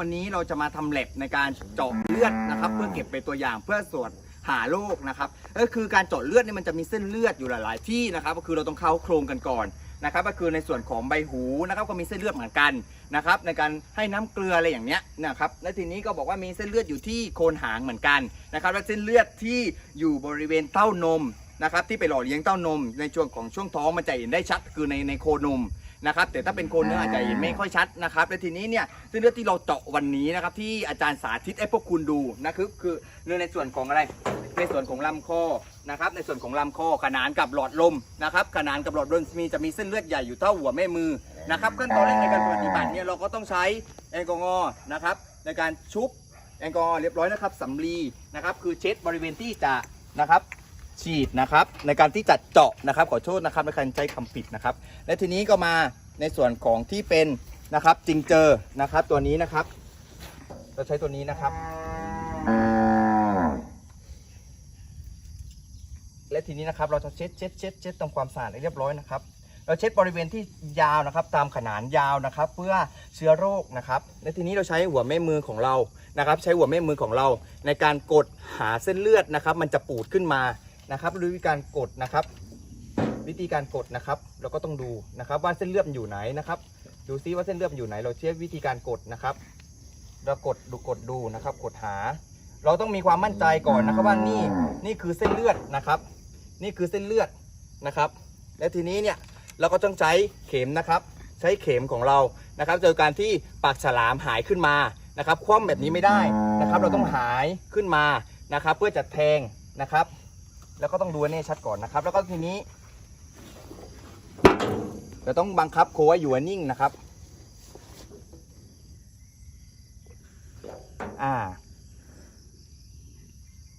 วันนี้เราจะมาทำแลบในการเจาะเลือดนะครับ เพื่อเก็บเป็นตัวอย่างเพื่อตรวจหาโรคนะครับก็คือการเจาะเลือดนี่มันจะมีเส้นเลือดอยู่หลาย ๆ ที่นะครับ ก็คือเราต้องเข้าโครงกันก่อนนะครับ ก็คือในส่วนของใบหูนะครับก็มีเส้นเลือดเหมือนกันนะครับ ในการให้น้ำเกลืออะไรอย่างเนี้ยนะครับและทีนี้ก็บอกว่ามีเส้นเลือดอยู่ที่โคนหางเหมือนกันนะครับและเส้นเลือดที่อยู่บริเวณเต้านมนะครับที่ไปหล่อเลี้ยงเต้านม ในช่วงของช่วงท้องมันจะเห็นได้ชัดคือในในโคนม นะครับแต่ถ้าเป็นโคนเนื้ออาจจะไม่ค่อยชัดนะครับและทีนี้เนี่ยเส้นเลือดที่เราเจาะวันนี้นะครับที่อาจารย์สาธิตให้พวกคุณดูนะคือคือเลืองในส่วนของอะไรในส่วนของลำคอนะครับในส่วนของลำคอขนานกับหลอดลมนะครับขนานกับหลอดลมมีจะมีเส้นเลือดใหญ่อยู่เท่าหัวแม่มือนะครับขั้นตอนแรกในการปฏิบัติเนี่ยเราก็ต้องใช้แอลกอฮอล์นะครับในการชุบแอลกอฮอล์เรียบร้อยนะครับสำลีนะครับคือเช็ดบริเวณที่จะนะครับ ฉีดนะครับ ในการที่จะเจาะนะครับ ขอโทษนะครับในการใช้คำผิดนะครับ และทีนี้ก็มาในส่วนของที่เป็นนะครับจิงเจอนะครับตัวนี้นะครับเราใช้ตัวนี้นะครับ และทีนี้นะครับเราจะเช็ดเช็ดเช็ดเช็ดทำความสะอาดให้เรียบร้อยนะครับ เราเช็ดบริเวณที่ยาวนะครับ ตามขนานยาวนะครับ เพื่อเชื้อโรคนะครับ และทีนี้เราใช้หัวแม่มือของเรานะครับ ใช้หัวแม่มือของเรา ในการกดหาเส้นเลือดนะครับ มันจะปูดขึ้นมา นะครับดูวิธีการกดนะครับ วิธีการกดนะครับ เราก็ต้องดูนะครับ ว่าเส้นเลือดอยู่ไหนนะครับ ดูซิว่าเส้นเลือดอยู่ไหน เราเช็ควิธีการกดนะครับ เรากดดูกดดูนะครับ กดหา เราต้องมีความมั่นใจก่อนนะครับว่านี่นี่คือเส้นเลือดนะครับ นี่คือเส้นเลือดนะครับ และทีนี้เนี่ยเราก็ต้องใช้เข็มนะครับ ใช้เข็มของเรานะครับเจอการที่ปากฉลามหายขึ้นมานะครับ คว่ำแบบนี้ไม่ได้นะครับ เราต้องหายขึ้นมานะครับ เพื่อจะแทงนะครับ แล้วก็ต้องดูให้แน่ชัดก่อนนะครับ แล้วก็ทีนี้เราต้องบังคับโคไว้อยู่นิ่งนะครับ อ่า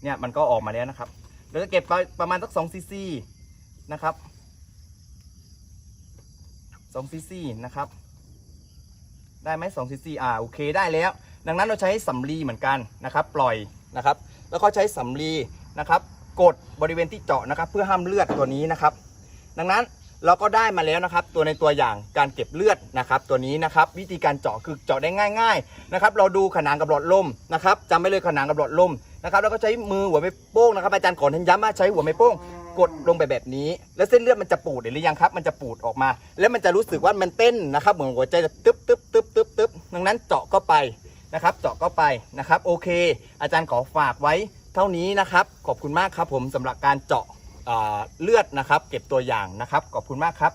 เนี่ยมันก็ออกมาแล้วนะครับเราจะเก็บไปประมาณสักสองซีซีนะครับสองซีซีนะครับ ได้ไหมสองซีซีอ่าโอเคได้แล้ว ดังนั้นเราใช้สำลีเหมือนกันนะครับ ปล่อยนะครับ แล้วก็ใช้สำลีนะครับ กดบริเวณที่เจาะนะครับ เพื่อห้ามเลือดตัวนี้นะครับ ดังนั้นเราก็ได้มาแล้วนะครับ ตัวในตัวอย่างการเก็บเลือดนะครับ ตัวนี้นะครับ วิธีการเจาะคือเจาะได้ง่าย ๆนะครับ เราดูขนานกับหลอดลมนะครับจำไว้เลยขนานกับหลอดลมนะครับแล้วก็ใช้มือหัวไม่โป้งนะครับอาจารย์ขอเน้นย้ำว่าใช้หัวไม่โป้งกดลงไปแบบนี้ แล้วเส้นเลือดมันจะปูดเห็นหรือยังครับ มันจะปูดออกมา แล้วมันจะรู้สึกว่ามันเต้นนะครับ เหมือนหัวใจจะตึ๊บตึ๊บตึ๊บตึ๊บตึ๊บดังนั้นเจาะเข้าไปนะครับ เจาะเข้าไปนะครับ โอเค อาจารย์ขอฝากไว้ เท่านี้นะครับ ขอบคุณมากครับผมสำหรับการเจาะเเลือดนะครับ เก็บตัวอย่างนะครับ ขอบคุณมากครับ